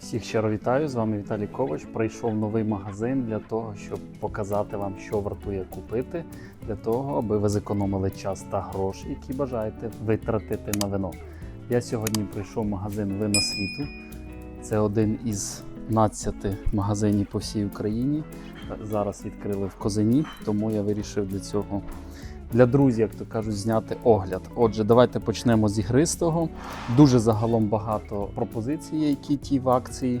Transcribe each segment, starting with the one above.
Всіх щиро вітаю, з вами Віталій Ковач. Прийшов новий магазин для того, щоб показати вам, що вартує купити, для того, аби ви зекономили час та гроші, які бажаєте витратити на вино. Я сьогодні прийшов в магазин Вина світу. Це один із 12 магазинів по всій Україні. Зараз відкрили в Козині, тому я вирішив для цього для друзів, як то кажуть, зняти огляд. Отже, давайте почнемо з ігристого. Дуже загалом багато пропозицій, які ті в акції.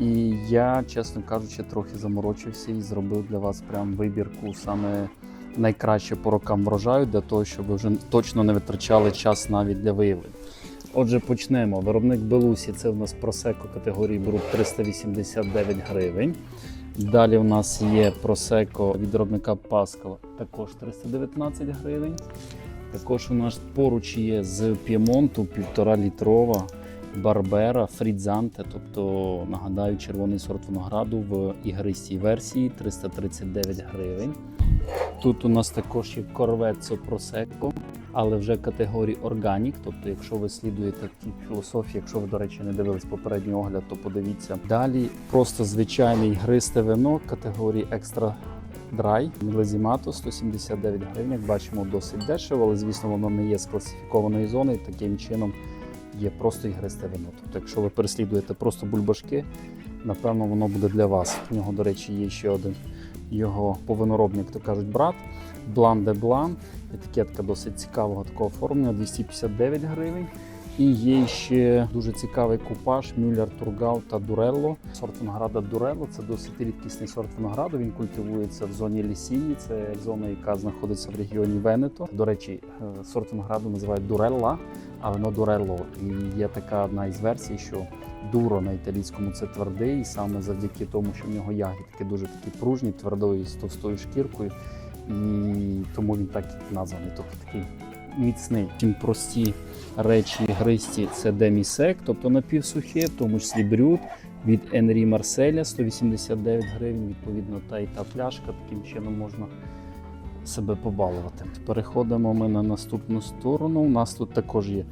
І я, чесно кажучи, трохи заморочився і зробив для вас прям вибірку саме найкраще по рокам врожаю, для того, щоб ви вже точно не витрачали час навіть для виявлення. Отже, почнемо. Виробник Белусі це в нас просеко категорії Брук 389 гривень. Далі у нас є просеко від виробника також 319 гривень. Також у нас поруч є з П'ємонту 1,5 літрова Барбера Фрідзанте, тобто нагадаю, червоний сорт винограду в ігристій версії 339 гривень. Тут у нас також є Корвецо Просеко, але вже категорії органік. Тобто, якщо ви слідуєте філософії, якщо ви, до речі, не дивились попередній огляд, то подивіться. Далі просто звичайне ігристе вино категорії екстра драй мілезімато 179 гривень. Як бачимо, досить дешево, але звісно, воно не є з класифікованої зони. І таким чином є просто ігристе вино. Тобто, якщо ви переслідуєте просто бульбашки, напевно, воно буде для вас. У нього, до речі, є ще один його повиноробник, то кажуть, брат. Блан де Блан. Етикетка досить цікавого такого оформлення 259 гривень. І є ще дуже цікавий купаж Мюллер Тургау та Дурелло. Сорт винограда Дурелло це досить рідкісний сорт винограду. Він культивується в зоні Лісіні. Це зона, яка знаходиться в регіоні Венето. До речі, е, сорт винограду називають Дурелла, а воно Дурелло. І є така одна із версій, що дуро на італійському це твердий, і саме завдяки тому, що в нього ягідки дуже такі пружні, твердої з товстою шкіркою, і тому він так названий. Тобто такий міцний. Тим прості речі гристі це демісек, тобто напівсухе, в тому числі брют від Енрі Марселя 189 гривень. Відповідно, та і та пляшка. Таким чином можна себе побалувати. Переходимо ми на наступну сторону. У нас тут також є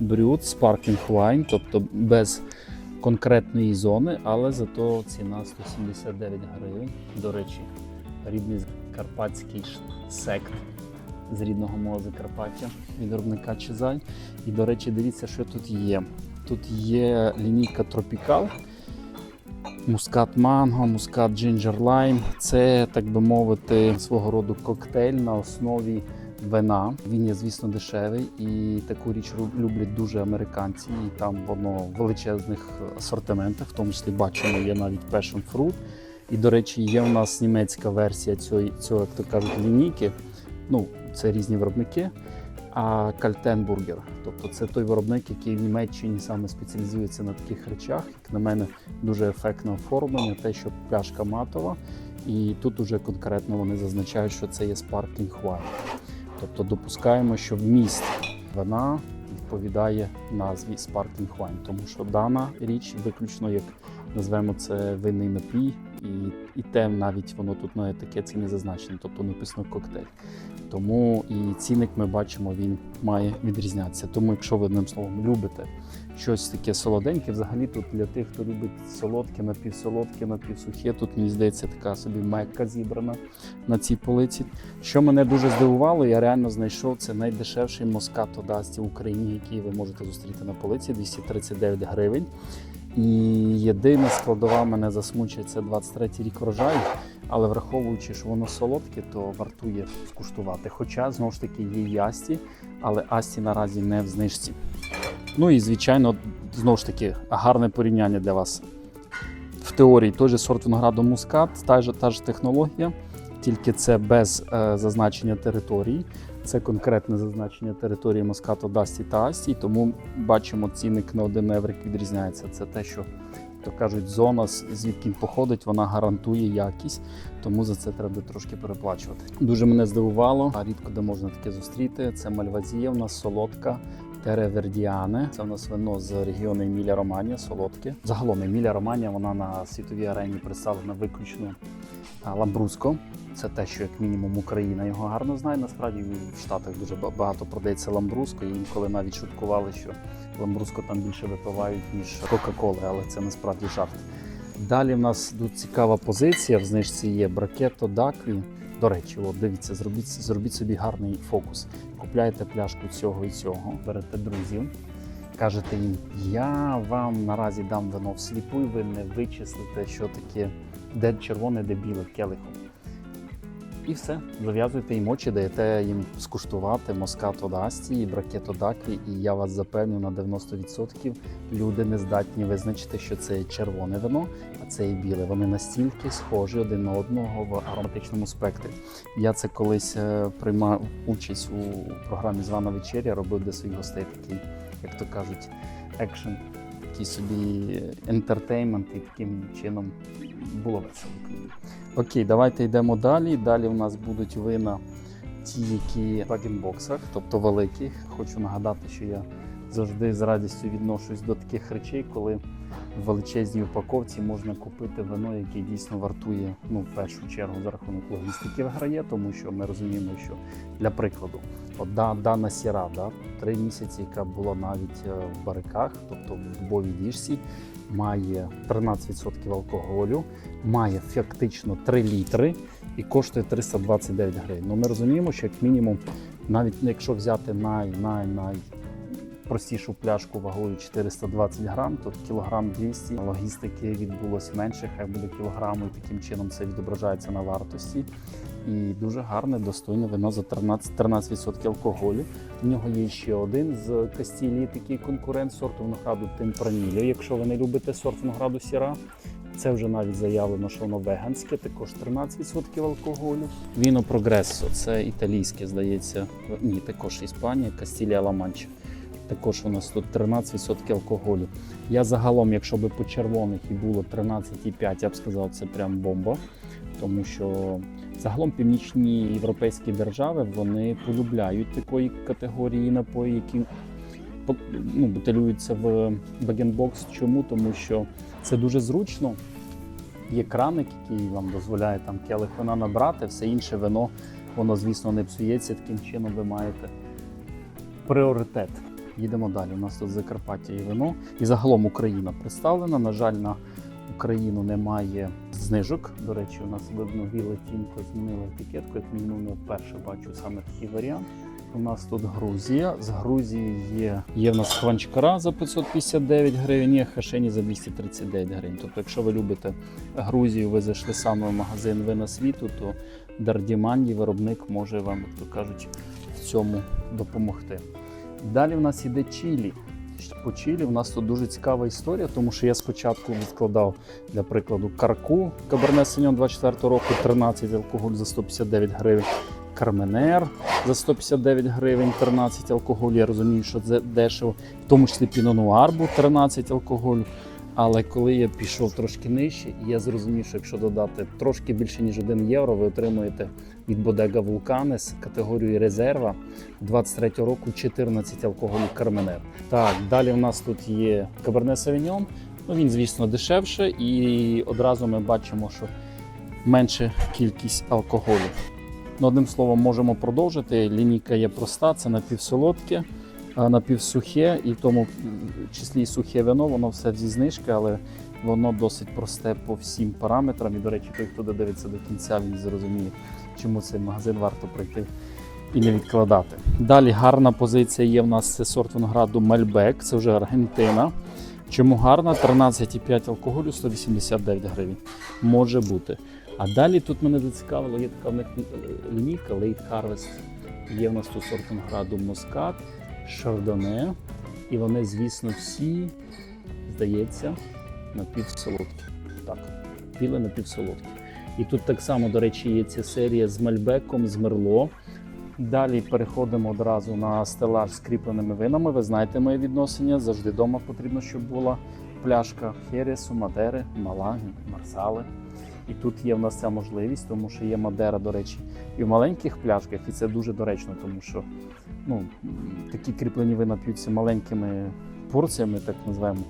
брют, Sparkling Wine, тобто без конкретної зони, але зато ціна 179 гривень. До речі, рідний карпатський сект з рідного мого Закарпаття від виробника Чизаль. І, до речі, дивіться, що тут є. Тут є лінійка Тропікал, мускат манго, мускат джинджер лайм. Це, так би мовити, свого роду коктейль на основі вина. Він є, звісно, дешевий, і таку річ люблять дуже американці. І там воно в величезних асортиментах, в тому числі бачимо, є навіть passion fruit. І, до речі, є у нас німецька версія цього, цього як то кажуть, лінійки. Ну, це різні виробники. А Кальтенбургер, тобто це той виробник, який в Німеччині саме спеціалізується на таких речах. Як на мене, дуже ефектне оформлення, те, що пляшка матова, і тут уже конкретно вони зазначають, що це є Sparkling Wine. Тобто допускаємо, що вміст вина відповідає назві Sparkling Wine, тому що дана річ виключно як назвемо це винний напій, і, і те навіть воно тут на етикетці не зазначено, тобто написано коктейль. Тому і цінник ми бачимо, він має відрізнятися. Тому, якщо ви одним словом любите щось таке солоденьке, взагалі тут для тих, хто любить солодке, напівсолодке, напівсухе, тут мені здається така собі мекка зібрана на цій полиці. Що мене дуже здивувало, я реально знайшов це найдешевший москато дасті в Україні, який ви можете зустріти на полиці 239 гривень. І єдина складова мене засмучує це 23 рік врожаю, але враховуючи, що воно солодке, то вартує скуштувати. Хоча знову ж таки є і Асті, але Асті наразі не в знижці. Ну і звичайно, знову ж таки, гарне порівняння для вас. В теорії той же сорт винограду мускат, та ж, та ж технологія, тільки це без е, зазначення території. Це конкретне зазначення території Москато Дасті та Асті, тому бачимо цінник на один еврик відрізняється. Це те, що то кажуть, зона, звідки він походить, вона гарантує якість, тому за це треба трошки переплачувати. Дуже мене здивувало, а рідко де можна таке зустріти. Це мальвазія, у нас солодка Теревердіане. Це в нас вино з регіону Емілія Романія, солодке. Загалом Емілія Романія вона на світовій арені представлена виключно а, ламбруско. Це те, що як мінімум Україна його гарно знає. Насправді в Штатах дуже багато продається ламбруско, і інколи навіть шуткували, що ламбруско там більше випивають, ніж Кока-Коли, але це насправді жарт. Далі в нас тут цікава позиція. В знижці є бракето Дакві. До речі, от дивіться, зробіть, зробіть собі гарний фокус. Купляєте пляшку цього і цього, берете друзів, кажете їм, я вам наразі дам вино всліпу, і ви не вичислите, що таке де червоне, де біле келихом. І все, зав'язуєте їм очі, даєте їм скуштувати москато дасті бракето дакві, і я вас запевню на 90% люди не здатні визначити, що це червоне вино, а це і біле. Вони настільки схожі один на одного в ароматичному спектрі. Я це колись е, приймав участь у програмі Звана вечеря, робив для своїх гостей такий, як то кажуть, екшен, такий собі ентертеймент, і таким чином було весело. Окей, давайте йдемо далі. Далі у нас будуть вина ті, які в багенбоксах, тобто великі. Хочу нагадати, що я завжди з радістю відношусь до таких речей, коли в величезній упаковці можна купити вино, яке дійсно вартує, ну, в першу чергу за рахунок логістики виграє, тому що ми розуміємо, що для прикладу, от да, дана сіра, да, три місяці, яка була навіть е, в бариках, тобто в дубовій діжці, має 13% алкоголю, має фактично 3 літри і коштує 329 гривень. Ну, ми розуміємо, що як мінімум, навіть якщо взяти най, най, най простішу пляшку вагою 420 грам, то кілограм 200 логістики відбулося менше, хай буде кілограму, і таким чином це відображається на вартості. І дуже гарне, достойне вино за 13%, 13% алкоголю. У нього є ще один з Кастілії, такий конкурент сорту винограду Темпранілі. Якщо ви не любите сорт винограду Сіра, це вже навіть заявлено, що воно веганське, також 13% алкоголю. Віно Прогресо, це італійське, здається. Ні, також Іспанія, Кастілія Ла-Манча. Також у нас тут 13% алкоголю. Я загалом, якщо би по червоних і було 13,5, я б сказав, це прям бомба. Тому що загалом північні європейські держави вони полюбляють такої категорії напої, які ну, бутилюються в багенбокс. Чому? Тому що це дуже зручно. Є краник, який вам дозволяє там келих вина набрати, все інше вино, воно, звісно, не псується. Таким чином ви маєте пріоритет. Їдемо далі. У нас тут Закарпаття і вино. І загалом Україна представлена. На жаль, на Україну немає знижок. До речі, у нас видно біле тінко змінила етикетку. Як мінімум, я вперше бачу саме такий варіант. У нас тут Грузія. З Грузії є, є в нас хванчкара за 559 гривень, є хашені за 239 гривень. Тобто, якщо ви любите Грузію, ви зайшли саме в магазин вина світу, то Дардіманді, виробник, може вам, як то кажуть, в цьому допомогти. Далі в нас іде Чилі. По Чилі в нас тут дуже цікава історія, тому що я спочатку відкладав для прикладу карку Каберне Сеньон 24 року 13 алкоголь за 159 гривень. Карменер за 159 гривень, 13 алкоголь. Я розумію, що це дешево, в тому числі Пінонуар був 13 алкоголю. Але коли я пішов трошки нижче, я зрозумів, що якщо додати трошки більше ніж 1 євро, ви отримуєте від Bodega Vulcanes категорію резерва 23 року 14 алкоголю Карменер. Так, далі в нас тут є Cabernet Sauvignon. Ну він, звісно, дешевше, і одразу ми бачимо, що менша кількість алкоголю. Ну, одним словом, можемо продовжити. Лінійка є проста, це напівсолодке, напівсухе, і в тому числі і сухе вино, воно все зі знижки, але воно досить просте по всім параметрам. І, до речі, той, хто додивиться до кінця, він зрозуміє, чому цей магазин варто прийти і не відкладати. Далі гарна позиція є в нас це сорт винограду Мальбек, це вже Аргентина. Чому гарна? 13,5 алкоголю, 189 гривень. Може бути. А далі тут мене зацікавило, є така в них лінійка Late Harvest. Є в нас тут сорт винограду Москат, Шардоне. І вони, звісно, всі, здається, напівсолодкі. Так, біле напівсолодкі. І тут так само, до речі, є ця серія з Мальбеком, з Мерло. Далі переходимо одразу на стелаж з кріпленими винами. Ви знаєте моє відношення. Завжди вдома потрібно, щоб була пляшка Хересу, Мадери, Малаги, Марсали. І тут є в нас ця можливість, тому що є Мадера, до речі, і в маленьких пляшках, і це дуже доречно, тому що ну, такі кріплені вина п'ються маленькими порціями, так називаємо.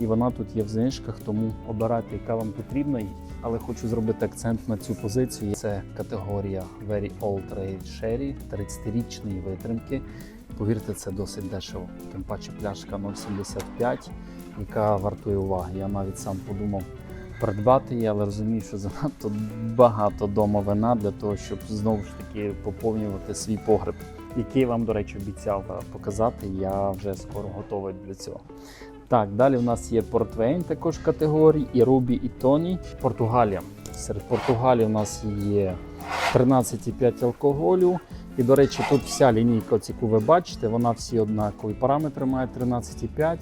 І вона тут є в знижках, тому обирайте, яка вам потрібна. Але хочу зробити акцент на цю позицію. Це категорія Very Old Trade Sherry 30-річної витримки. Повірте, це досить дешево. Тим паче пляшка 0,75, яка вартує уваги. Я навіть сам подумав придбати її, але розумію, що занадто багато дома вина для того, щоб знову ж таки поповнювати свій погреб, який я вам, до речі, обіцяв е, показати. Я вже скоро готовий для цього. Так, далі в нас є портвейн також категорії, і Рубі, і Тоні. Португалія. Серед Португалії у нас є 13,5 алкоголю. І, до речі, тут вся лінійка, яку ви бачите, вона всі однакові параметри має 13,5.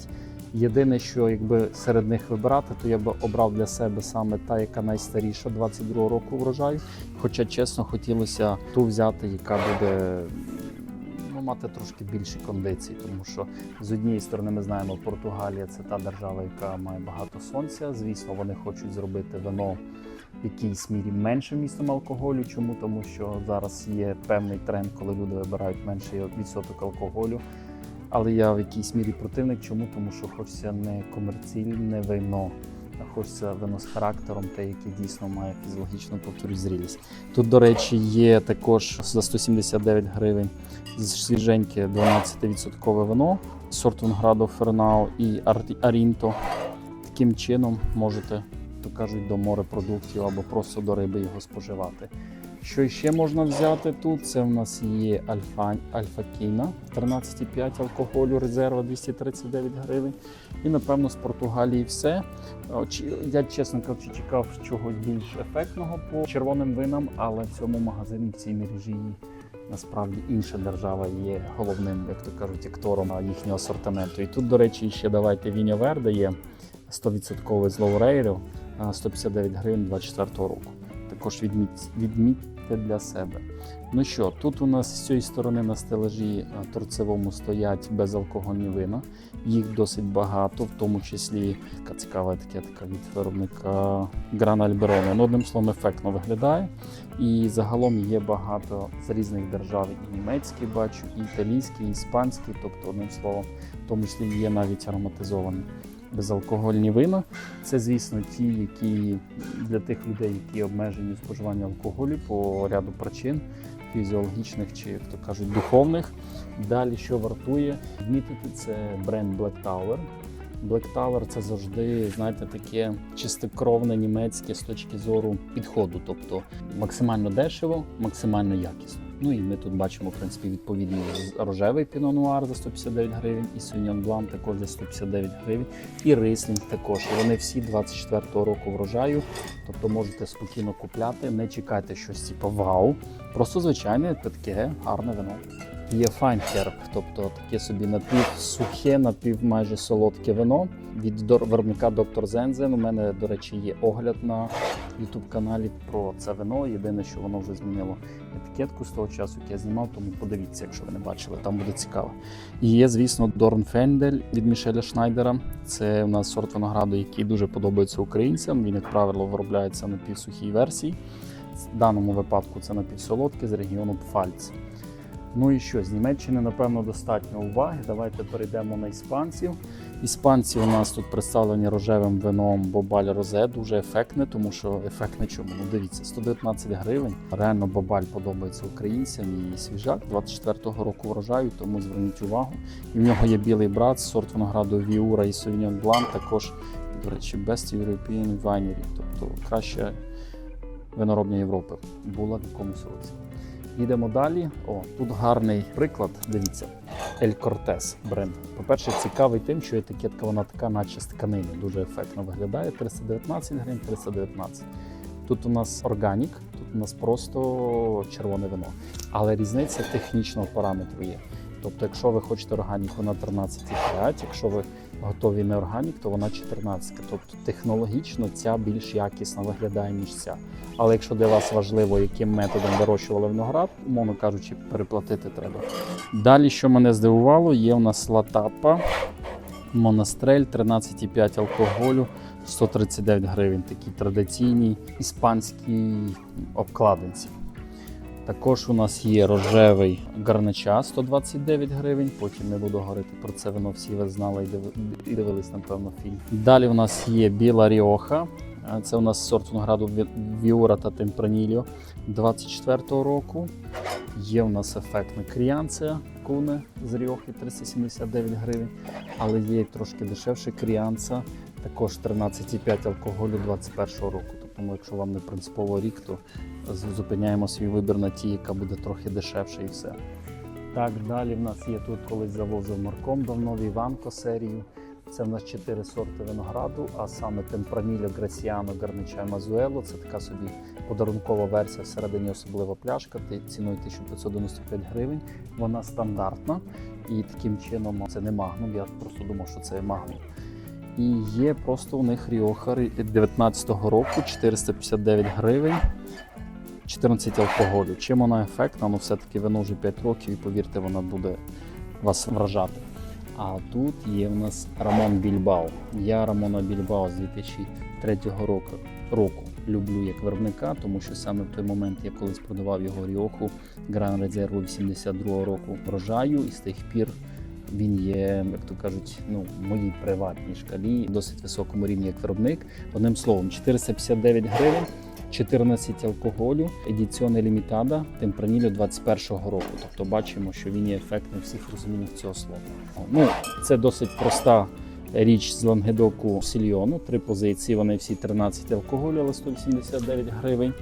Єдине, що якби серед них вибирати, то я би обрав для себе саме та, яка найстаріша 22 року врожаю. Хоча, чесно, хотілося ту взяти, яка буде мати трошки більші кондиції, тому що з однієї сторони ми знаємо, Португалія це та держава, яка має багато сонця. Звісно, вони хочуть зробити вино в якійсь мірі меншим містом алкоголю. Чому? Тому що зараз є певний тренд, коли люди вибирають менший відсоток алкоголю. Але я в якійсь мірі противник. Чому? Тому що хочеться не комерційне вино, хочеться вино з характером, те, яке дійсно має фізіологічну повторю зрілість. Тут, до речі, є також за 179 гривень свіженьке 12% вино сорт Винграду Фернау і Арінто. Таким чином можете, то кажуть, до морепродуктів або просто до риби його споживати. Що ще можна взяти тут? Це в нас є альфа, альфа Кіна 13,5 алкоголю, резерва 239 гривень. І напевно з Португалії все. Я чесно кажучи, чекав чогось більш ефектного по червоним винам, але в цьому магазині в цій мережі насправді інша держава є головним, як то кажуть, актором їхнього асортименту. І тут, до речі, ще давайте Віня Верде є 100% з лоурейрів, 159 гривень 24 року. Також відміть, відмітьте для себе. Ну що, тут у нас з цієї сторони на стелажі торцевому стоять безалкогольні вина. Їх досить багато, в тому числі така цікава етикетка від виробника Грана Альберона. Ну, одним словом, ефектно виглядає. І загалом є багато з різних держав, і німецькі бачу, і італійські, і іспанські, тобто, одним словом, в тому числі є навіть ароматизовані безалкогольні вина. Це, звісно, ті, які для тих людей, які обмежені в споживанні алкоголю по ряду причин фізіологічних чи, як то кажуть, духовних. Далі, що вартує відмітити, це бренд Black Tower. Black Tower це завжди, знаєте, таке чистокровне німецьке з точки зору підходу, тобто максимально дешево, максимально якісно. Ну і ми тут бачимо, в принципі, відповідний рожевий піно-нуар за 159 гривень, і Sauvignon Блан також за 159 гривень, і Рислінг також. Вони всі 24-го року врожаю, тобто можете спокійно купляти, не чекайте щось типу вау. Просто звичайне таке гарне вино. Є Herb, тобто таке собі напівсухе, напів майже солодке вино від виробника Доктор Зензен. У мене, до речі, є огляд на youtube каналі про це вино. Єдине, що воно вже змінило етикетку з того часу, як я знімав, тому подивіться, якщо ви не бачили, там буде цікаво. І є, звісно, Дорн Фендель від Мішеля Шнайдера. Це у нас сорт винограду, який дуже подобається українцям. Він, як правило, виробляється на півсухій версії. В даному випадку це напівсолодке з регіону Пфальц. Ну і що, з Німеччини, напевно, достатньо уваги. Давайте перейдемо на іспанців. Іспанці у нас тут представлені рожевим вином Бобаль Розе, дуже ефектне, тому що ефектне чому? Ну дивіться, 119 гривень. Реально Бобаль подобається українцям і свіжак 24-го року врожаю, тому зверніть увагу. І в нього є білий брат, сорт винограду Віура і Sauvignon Blanc, також, до речі, Best European Winery, тобто краща виноробня Європи була в якомусь році. Їдемо далі. О, тут гарний приклад. Дивіться, Ель Кортес бренд. По-перше, цікавий тим, що етикетка вона така, наче з тканини, дуже ефектно виглядає. 319 гривень, 319. Тут у нас органік, тут у нас просто червоне вино. Але різниця технічного параметру є. Тобто, якщо ви хочете органік, вона 13,5, якщо ви готові не органік, то вона 14. Тобто технологічно ця більш якісно виглядає, ніж ця. Але якщо для вас важливо, яким методом вирощували виноград, умовно кажучи, переплатити треба. Далі, що мене здивувало, є у нас латапа, монастрель, 13,5 алкоголю, 139 гривень. Такій традиційній іспанській обкладинці. Також у нас є рожевий гарнача 129 гривень. Потім не буду говорити про це вино. Всі ви знали і диви- дивились, напевно, фільм. Далі у нас є біла ріоха. Е, Це у нас сорт винограду Ві- Віура та Темпранільо 24-го року. Є у нас ефектна кріанція куне з ріохи 379 гривень, але є трошки дешевше кріанца, також 13,5 алкоголю 21-го року. Тому, якщо вам не принципово рік, то зупиняємо свій вибір на ті, яка буде трохи дешевше і все. Так, далі в нас є тут колись завозив марком давно в Іванко серію. Це в нас чотири сорти винограду, а саме Темпраніло, Граціано, Гарнича Мазуело. Це така собі подарункова версія, всередині особлива пляшка ціною 1595 гривень. Вона стандартна і таким чином це не магнум. Я просто думав, що це магнум. І є просто у них Ріоха 19-го року 459 гривень. 14 алкоголю. Чим вона ефектна? Ну все-таки вино вже 5 років і повірте, вона буде вас вражати. А тут є у нас Рамон Більбао. Я Рамона Більбао з 2003 року, року люблю як виробника, тому що саме в той момент я колись продавав його Ріоху Гран Резерву 82 року врожаю, і з тих пір він є, як то кажуть, ну, в моїй приватній шкалі, досить високому рівні як виробник. Одним словом, 459 гривень. 14 алкоголю, едіціоне лімітада, темпранілю 21-го року. Тобто бачимо, що він є ефектним в всіх розуміннях цього слова. Ну, це досить проста річ з лангедоку сільйону. Три позиції, вони всі 13 алкоголю, але 189 гривень.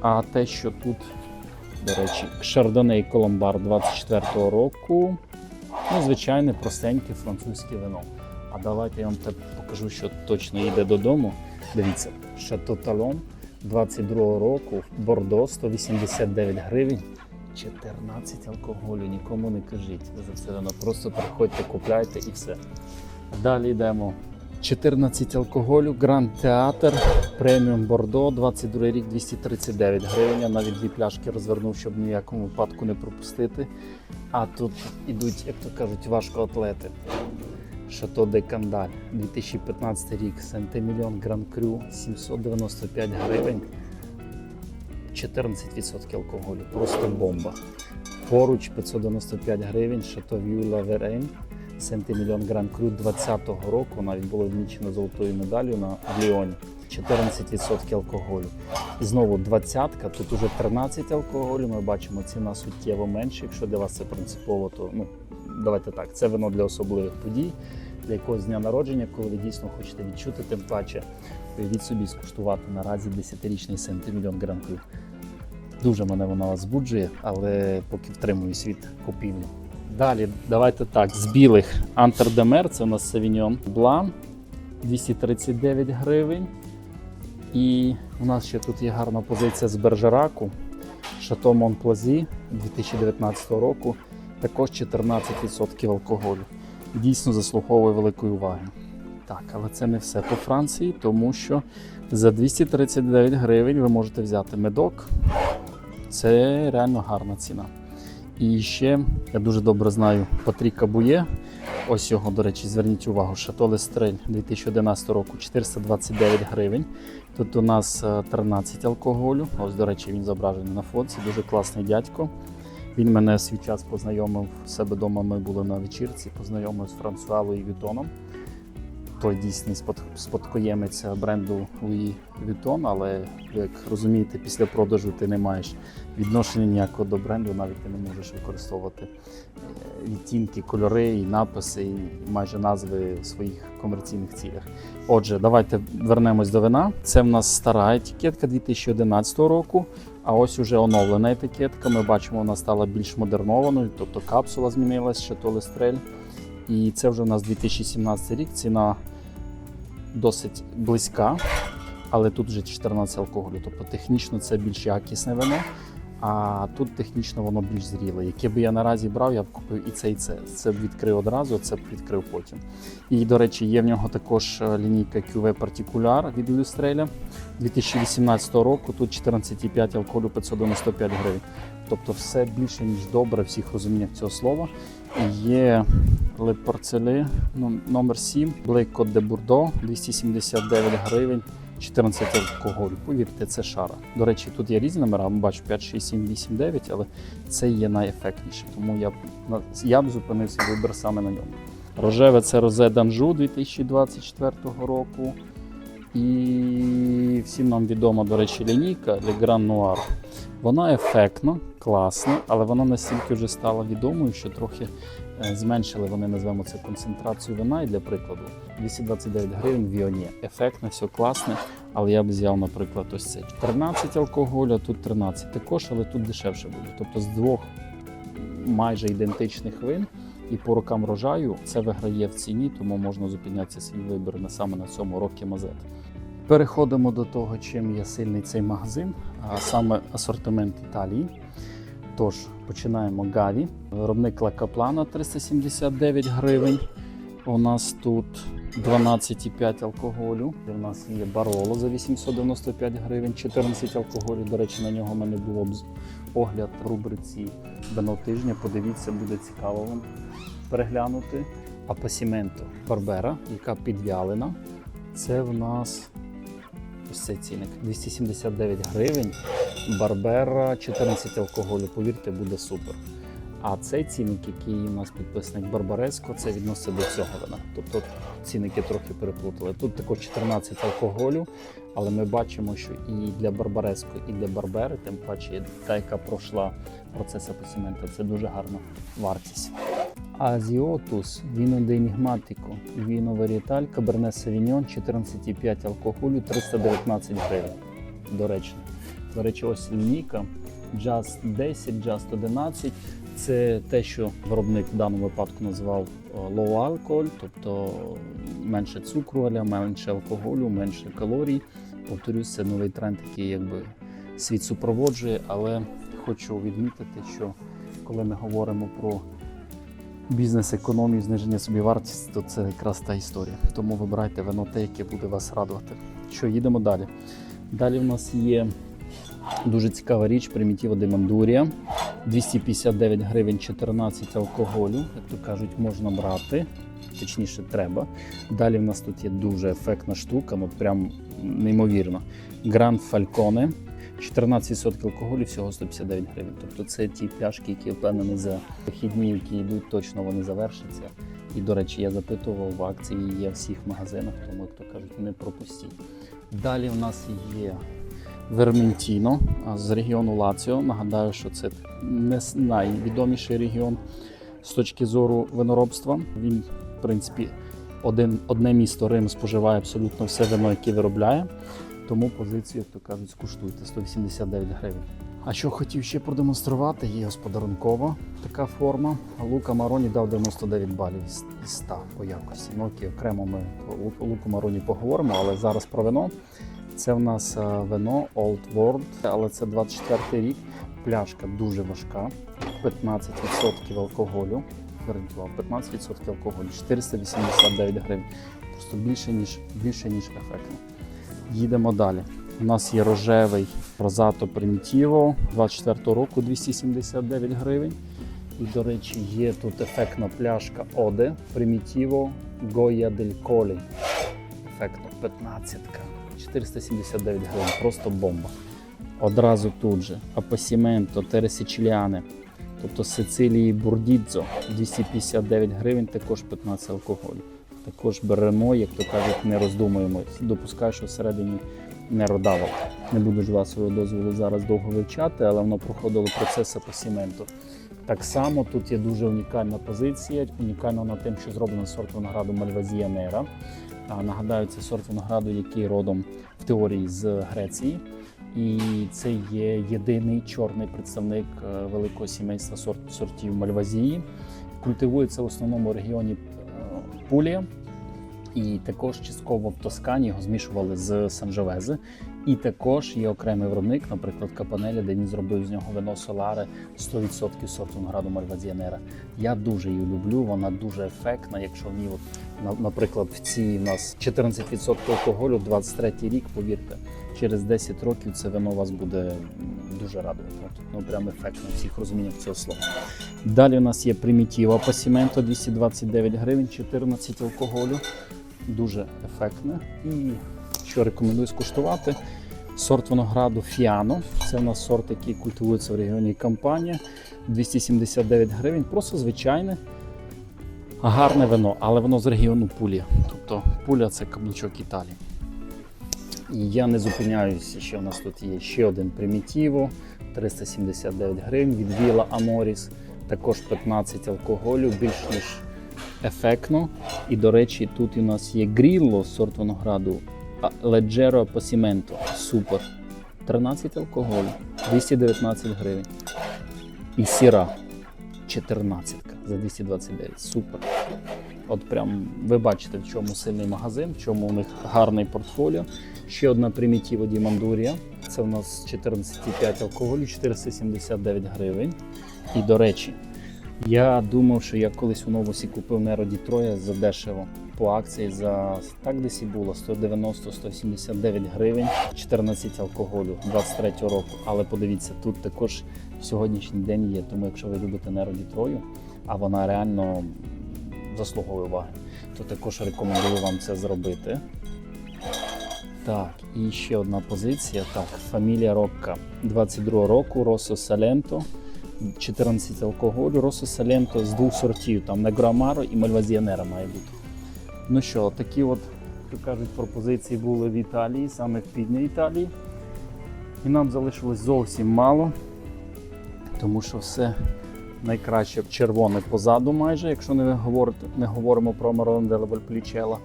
А те, що тут, до речі, Шардоней Коломбар 24-го року. Ну, звичайне, простеньке французьке вино. А давайте я вам покажу, що точно йде додому. Дивіться, Шато Талон 22-го року, Бордо 189 гривень. 14 алкоголю, нікому не кажіть за це вино. Просто приходьте, купляйте і все. Далі йдемо. 14 алкоголю, Гранд Театр, преміум Бордо, 22 рік 239 гривень. Навіть дві пляшки розвернув, щоб ні в якому випадку не пропустити. А тут ідуть, як то кажуть, важкоатлети. Шато де Кандаль, 2015 рік, Сентимільйон Гран Крю, 795 гривень, 14% алкоголю, просто бомба. Поруч 595 гривень, Шато Вюла Верень, Сентимільйон Гран Крю 20-го року, навіть було відмічено золотою медаллю на Ліоні. 14% алкоголю. І знову двадцятка, тут уже 13 алкоголю. Ми бачимо, ціна суттєво менша. Якщо для вас це принципово, то ну давайте так. Це вино для особливих подій, для якогось дня народження, коли ви дійсно хочете відчути, тим паче уявіть собі скуштувати наразі 10-річний сентимільйон Гран Крю. Дуже мене вона збуджує, але поки втримуюсь від купівлі. Далі, давайте так, з білих Антердемер, це у нас Савіньон Блан, 239 гривень. І у нас ще тут є гарна позиція з Бержераку, Шато Монплазі 2019 року, також 14% алкоголю. Дійсно заслуговує великої уваги. Так, але це не все по Франції, тому що за 239 гривень ви можете взяти медок. Це реально гарна ціна. І ще я дуже добре знаю Патріка Бує. Ось його, до речі, зверніть увагу, шатоле стрель 2011 року 429 гривень. Тут у нас е, 13 алкоголю. Ось, до речі, він зображений на фоці. Дуже класний дядько. Він мене свій час познайомив у себе вдома. Ми були на вечірці, познайомив з Франсуа і Вітоном. Той дійсний спад- спадкоємець бренду Louis Vuitton, але як розумієте, після продажу ти не маєш відношення ніякого до бренду, навіть ти не можеш використовувати е, відтінки, кольори і написи, і майже назви в своїх комерційних цілях. Отже, давайте вернемось до вина. Це в нас стара етикетка 2011 року. А ось уже оновлена етикетка. Ми бачимо, вона стала більш модернованою, тобто капсула змінилась, ще то листрель. І це вже у нас 2017 рік. Ціна досить близька, але тут вже 14 алкоголю. Тобто технічно це більш якісне вино, а тут технічно воно більш зріле. Яке би я наразі брав, я б купив і це, і це. Це б відкрив одразу, це б відкрив потім. І, до речі, є в нього також е, лінійка QV Particular від Illustreля 2018 року. Тут 14,5 алкоголю 595 гривень. Тобто все більше, ніж добре всіх розуміннях цього слова. Є ну, номер 7, Blake Côte de Bordeaux, 279 гривень. 14 алкоголю. Повірте, це шара. До речі, тут є різні номера, бачу 5, 6, 7, 8, 9, але це є найефектніше. Тому я б я б зупинив свій вибір саме на ньому. Рожеве це Розе Данжу 2024 року. І всім нам відома, до речі, лінійка Le Grand Noir. Вона ефектна, класна, але вона настільки вже стала відомою, що трохи е, зменшили вони, назвемо це концентрацію вина. І для прикладу 229 гривень Віоні. Ефектне, все класне, але я б взяв, наприклад, ось це 13 алкоголю, а тут 13 також, але тут дешевше буде. Тобто з двох майже ідентичних вин і по рокам рожаю це виграє в ціні, тому можна зупинятися свій вибір на саме на цьому рокі Мазет. Переходимо до того, чим є сильний цей магазин, а саме асортимент Італії. Тож, починаємо Гаві. Виробник Лакаплана 379 гривень. У нас тут 12,5 алкоголю. У нас є Бароло за 895 гривень, 14 алкоголю. До речі, на нього в мене було б огляд в рубриці Вино тижня. Подивіться, буде цікаво вам переглянути. Апасіменто Барбера, яка підвялена. Це в нас ось цей цінник 279 гривень. Барбера 14 алкоголю. Повірте, буде супер. А цей цінник, який у нас підписаний Барбареско, це відноситься до цього вина. Тобто цінники трохи переплутали. Тут також 14 алкоголю, але ми бачимо, що і для Барбареско, і для Барбери, тим паче та, яка пройшла процес апасімента, це дуже гарна вартість. Азіотус, віно де Енігматико, віно Варіталь, Каберне Савіньон, 14,5 алкоголю, 319 гривень. До речі, до речі, ось лінійка Just 10, Just 11. Це те, що виробник в даному випадку назвав е, low alcohol, тобто менше цукру, менше алкоголю, менше калорій. Повторюсь, це новий тренд, який якби світ супроводжує, але хочу відмітити, що коли ми говоримо про бізнес, економію, зниження собівартості, то це якраз та історія. Тому вибирайте вино те, яке буде вас радувати. Що, їдемо далі. Далі в нас є дуже цікава річ Примітіва де Мандурія. 259 гривень 14 алкоголю, як то кажуть, можна брати. Точніше, треба. Далі в нас тут є дуже ефектна штука, ну прям неймовірно. Гранд Фальконе. 14% алкоголю, всього 159 гривень. Тобто це ті пляшки, які я впевнений за вихідні, які йдуть, точно вони завершаться. І, до речі, я запитував в акції є в всіх магазинах, тому, як то кажуть, не пропустіть. Далі в нас є Верментіно з регіону Лаціо. Нагадаю, що це не найвідоміший регіон з точки зору виноробства. Він, в принципі, один, одне місто Рим споживає абсолютно все вино, яке виробляє. Тому позицію, як то кажуть, скуштуйте 189 гривень. А що хотів ще продемонструвати, є ось подарункова така форма. Лука Мароні дав 99 балів із із 100 по якості. Ну окей, окремо ми Луку Мароні поговоримо, але зараз про вино. Це в нас е, вино Old World, але це 24 рік. Пляшка дуже важка, 15% алкоголю. Гарантував 15% алкоголю, 489 гривень. Просто більше ніж більше ніж ефектно. Їдемо далі. У нас є рожевий Розато Primitivo 24 року 279 гривень. І, до речі, є тут ефектна пляшка Оде Primitivo Goya del Colli. Ефектно 15 479 гривень. Просто бомба. Одразу тут же Апасіменто, Тересичіляне, тобто Сицилії Бурдідзо 259 гривень, також 15 алкоголю. Також беремо, як то кажуть, не роздумуємо. Допускаю, що всередині не родавав. Не буду ж вас свого дозволу зараз довго вивчати, але воно проходило процес апасіменту. Так само тут є дуже унікальна позиція. Унікальна вона тим, що зроблено з сорт винограду Мальвазія Нера. Нагадаю, це сорт винограду, який родом в теорії з Греції. І це є єдиний чорний представник е, великого сімейства сорт, сортів Мальвазії. Культивується в основному регіоні е, Пулія. І також частково в Тоскані його змішували з Санжовези. І також є окремий виробник, наприклад, Капанеля, де він зробив з нього вино Соларе 100% сорту винограду Мальвазіанера. Я дуже її люблю, вона дуже ефектна. Якщо в ній, наприклад, в цій у нас 14% алкоголю, 23 рік, повірте, через 10 років це вино вас буде дуже радувати. От, Ну прям ефектно в всіх розуміннях цього слова. Далі у нас є примітіва Пасіменто 229 гривень, 14 алкоголю. Дуже ефектне. І що рекомендую скуштувати. Сорт винограду Фіано. Це у нас сорт, який культивується в регіоні Кампанія. 279 гривень. Просто звичайне, гарне вино, але воно з регіону Пулія. Тобто Пуля це каблучок Італії. І я не зупиняюся, ще у нас тут є ще один примітіво, 379 гривень від Віла Аморіс, також 15 алкоголю, більш ніж ефектно. І, до речі, тут у нас є грілло сорт винограду Leggero Посіменто. Супер. 13 алкоголю, 219 гривень. І сіра 14 за 229. Супер. От прям ви бачите, в чому сильний магазин, в чому у них гарний портфоліо. Ще одна примітіва Дімандурія. Це у нас 14,5 алкоголю, 479 гривень. І до речі, я думав, що я колись у новосі купив Неро Дітроя за дешево. По акції за так десь і було 190-179 гривень, 14 алкоголю 23 року. Але подивіться, тут також сьогоднішній день є. Тому якщо ви любите Неро Дітрою, а вона реально заслуговує уваги, то також рекомендую вам це зробити. Так, і ще одна позиція. Так, фамілія Рокка 22 року, Росо Саленто, 14 алкоголю, Росо Саленто з двох сортів, там Негромаро і Мальвазіанера має бути. Ну що, такі от, як кажуть, пропозиції були в Італії, саме в півдні Італії. І нам залишилось зовсім мало, тому що все найкраще в червоне позаду майже, якщо не, говорити, не говоримо про Марон де Вальполічела.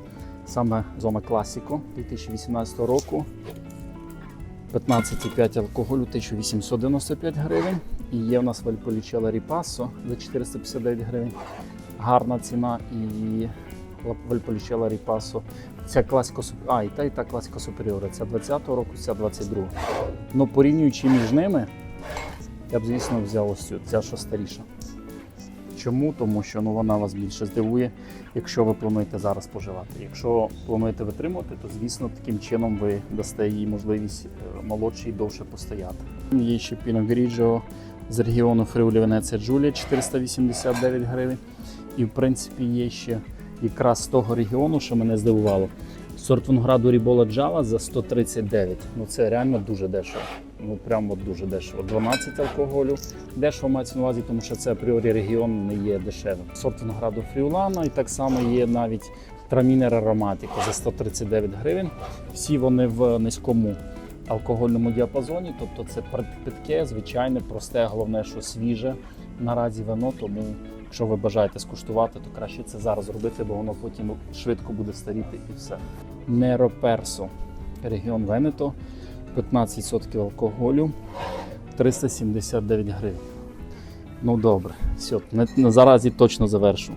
Саме Зома Класіко 2018 року. 15,5 алкоголю 1895 гривень. І є в нас Вальполічела Ріпасо за 459 гривень. Гарна ціна і Вальполічела Ріпасо. Ця класика а, і та і та класика Суперіора. Ця 20-го року, ця 22-го. Ну, порівнюючи між ними, я б, звісно, взяв ось цю, ця що старіша. Чому? Тому що ну, вона вас більше здивує, якщо ви плануєте зараз споживати. Якщо плануєте витримувати, то звісно таким чином ви дасте їй можливість е, молодше і довше постояти. Є ще Pinot з регіону Фриулі Венеція Джулія 489 гривень. І в принципі є ще якраз з того регіону, що мене здивувало. Сорт винограду Рібола Джава за 139. Ну це реально дуже дешево. Ну прямо дуже дешево. 12 алкоголю. Дешево мається на увазі, тому що це апріорі регіон не є дешевим. Сорт винограду Фріулана і так само є навіть Трамінер Ароматіка за 139 гривень. Всі вони в низькому алкогольному діапазоні, тобто це питке, звичайне, просте, головне, що свіже наразі вино, тому якщо ви бажаєте скуштувати, то краще це зараз робити, бо воно потім швидко буде старіти і все. Неро Персо, регіон Венето, 15% алкоголю, 379 гривень. Ну добре, все, на, заразі точно завершу.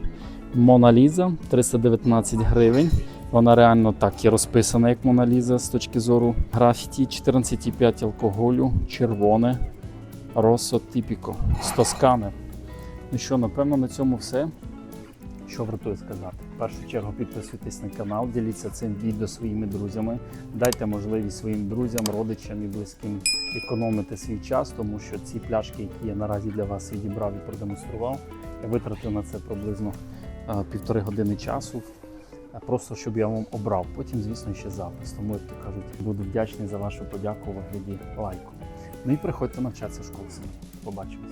Мона Ліза 319 гривень. Вона реально так і розписана, як Мона Ліза з точки зору графіті. 14,5 алкоголю, червоне, Росо Тіпіко, з Тоскани. Ну що, напевно, на цьому все. Що вартує сказати? В першу чергу підписуйтесь на канал, діліться цим відео своїми друзями. Дайте можливість своїм друзям, родичам і близьким економити свій час, тому що ці пляшки, які я наразі для вас відібрав і продемонстрував, я витратив на це приблизно е, півтори години часу. е, Просто щоб я вам обрав. Потім, звісно, ще запис. Тому, як то кажуть, буду вдячний за вашу подяку у вигляді лайку. Ну і приходьте навчатися в школу. Побачимось.